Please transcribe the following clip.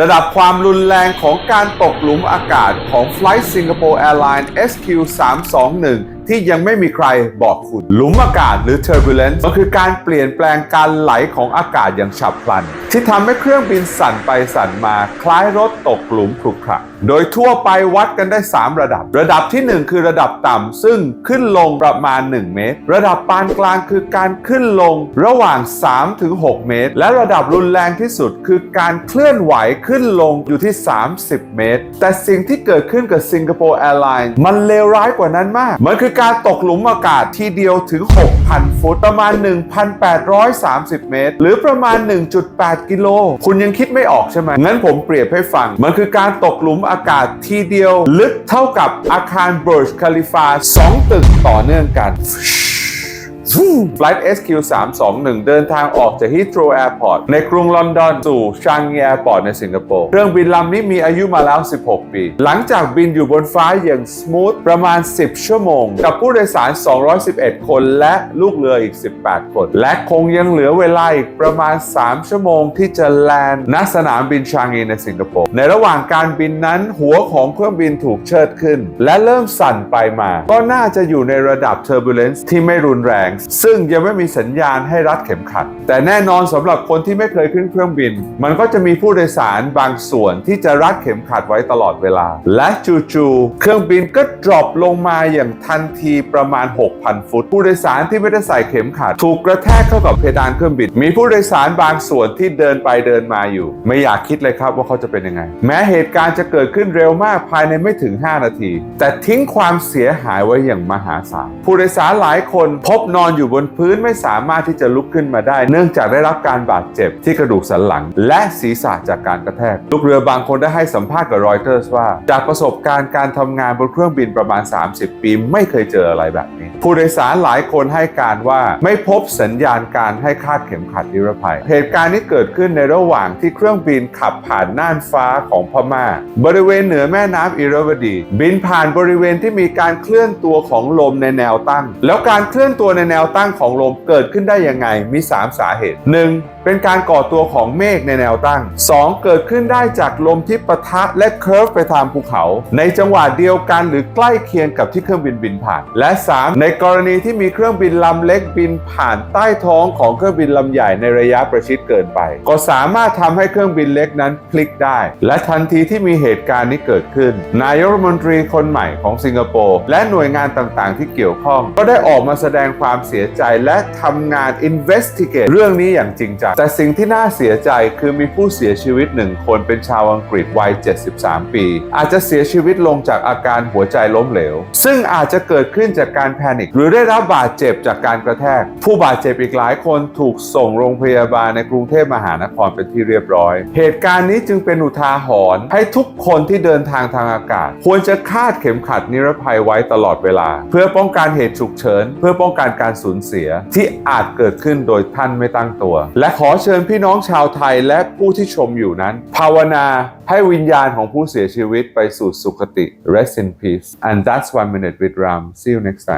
ระดับความรุนแรงของการตกหลุมอากาศของ Flight Singapore Airlines SQ 321 ที่ยังไม่มีใครบอกคุณ หลุมอากาศหรือ turbulence มันคือการเปลี่ยนแปลงการไหลของอากาศอย่างฉับพลัน ที่ทำให้เครื่องบินสั่นไปสั่นมาคล้ายรถตกหลุมขรุขระโดยทั่วไปวัดกันได้ 3 ระดับ ระดับที่ 1 คือระดับต่ำซึ่งขึ้นลงประมาณ 1 เมตร ระดับปานกลางคือการขึ้นลงระหว่าง3ถึง6เมตร และระดับรุนแรงที่สุดคือการเคลื่อนไหวขึ้นลงอยู่ที่ 30 เมตร แต่สิ่งที่เกิดขึ้นกับ Singapore Airlines มันเลวร้ายกว่านั้นมาก มันคือการตกหลุมอากาศทีเดียวถึง 6,000 ฟุต ประมาณ 1,830 เมตร หรือประมาณ 1.8 กิโล คุณยังคิดไม่ออกใช่ไหม งั้นผมเปรียบให้ฟัง มันคือการตกหลุมอากาศทีเดียว ลึกเท่ากับอาคารเบิร์ชคาลิฟา2ตึกต่อเนื่องกัน Flight SQ 321 เดินทางออกจาก Heathrow Airport ในกรุงลอนดอนสู่ Changi Airport ในสิงคโปร์ เครื่องบินลำนี้มีอายุมาแล้ว 16 ปี หลังจากบินอยู่บนฟ้าอย่างส o t h ประมาณ 10 ชั่วโมง กับผู้โดยสาร 211 คนและลูกเรืออีก 18 คน และคงยังเหลือเวลาอีกประมาณ 3 ชั่วโมงที่จะแลนด์ณสนามบินชางงีในสิงคโปร์ ในระหว่างการบินนั้นหัวของเครื่องบินถูกเชิดขึ้น และเริ่มสั่นไปมา ก็น่าจะอยู่ในระดับ turbulence ที่ไม่รุนแรงซึ่งยังไม่มีสัญญาณให้รัดเข็มขัด แต่แน่นอนสำหรับคนที่ไม่เคยขึ้นเครื่องบิน มันก็จะมีผู้โดยสารบางส่วนที่จะรัดเข็มขัดไว้ตลอดเวลา และจู่ๆเครื่องบินก็ดรอปลงมาอย่างทันทีประมาณ 6,000 ฟุต ผู้โดยสารที่ไม่ได้ใส่เข็มขัด ถูกกระแทกเข้ากับเพดานเครื่องบิน มีผู้โดยสารบางส่วนที่เดินไปเดินมาอยู่ ไม่อยากคิดเลยครับว่าเขาจะเป็นยังไง แม้เหตุการณ์จะเกิดขึ้นเร็วมากภายในไม่ถึง 5 นาที แต่ทิ้งความเสียหายไว้อย่างมหาศาลผู้โดยสารหลายคนพบนอนอนอยู่บนพื้นไม่สามารถที่จะลุกขึ้นมาได้ เนื่องจากได้รับการบาดเจ็บที่กระดูกสันหลัง และศีรษะจากการกระแทกลูกเรือบางคนได้ให้สัมภาษณ์กับรอยเตอร์สว่า จากประสบการณ์การทำงานบนเครื่องบินประมาณ 30 ปี ไม่เคยเจออะไรแบบนี้ ผู้โดยสารหลายคนให้การว่าไม่พบสัญญาณการให้คาดเข็มขัดนิรภัย เหตุการณ์นี้เกิดขึ้นในระหว่างที่เครื่องบินขับผ่านน่านฟ้าของพม่า บริเวณเหนือแม่น้ำอิรวดี บินผ่านบริเวณที่มีการเคลื่อนตัวของลมในแนวตั้ง แล้วการเคลื่อนตัวในแนวแนวตั้งของลมเกิดขึ้นได้ยังไงมี 3 สาเหตุ 1. เป็นการก่อตัวของเมฆในแนวตั้ง 2. เกิดขึ้นได้จากลมที่ปะทะและเคิร์ฟไปทางภูเขา ในจังหวะเดียวกันหรือใกล้เคียงกับที่เครื่องบินบินผ่าน และ 3. ในกรณีที่มีเครื่องบินลำเล็กบินผ่านใต้ท้องของเครื่องบินลำใหญ่ในระยะประชิดเกินไป ก็สามารถทำให้เครื่องบินเล็กนั้นพลิกได้ และทันทีที่มีเหตุการณ์นี้เกิดขึ้น นายกรัฐมนตรีคนใหม่ของสิงคโปร์และหน่วยงานต่างๆ ที่เกี่ยวข้อง ก็ได้ออกมาแสดงความเสียใจและทำงาน investigate เรื่องนี้อย่างจริงจังแต่สิ่งที่น่าเสียใจคือมีผู้เสียชีวิตหนึ่งคนเป็นชาวอังกฤษวัย 73 ปี อาจจะเสียชีวิตลงจากอาการหัวใจล้มเหลว ซึ่งอาจจะเกิดขึ้นจากการแพนิคหรือได้รับบาดเจ็บจากการกระแทก ผู้บาดเจ็บอีกหลายคนถูกส่งโรงพยาบาลในกรุงเทพมหานครเป็นที่เรียบร้อย เหตุการณ์นี้จึงเป็นอุทาหรณ์ให้ทุกคนที่เดินทางทางอากาศ ควรจะคาดเข็มขัดนิรภัยไว้ตลอดเวลา เพื่อป้องกันเหตุฉุกเฉิน เพื่อป้องกันการสูญเสียที่อาจเกิดขึ้นโดยท่านไม่ตั้งตัว และขอเชิญพี่น้องชาวไทยและผู้ที่ชมอยู่นั้น ภาวนาให้วิญญาณของผู้เสียชีวิตไปสู่สุคติ rest in peace and that's one minute with Ram see you next time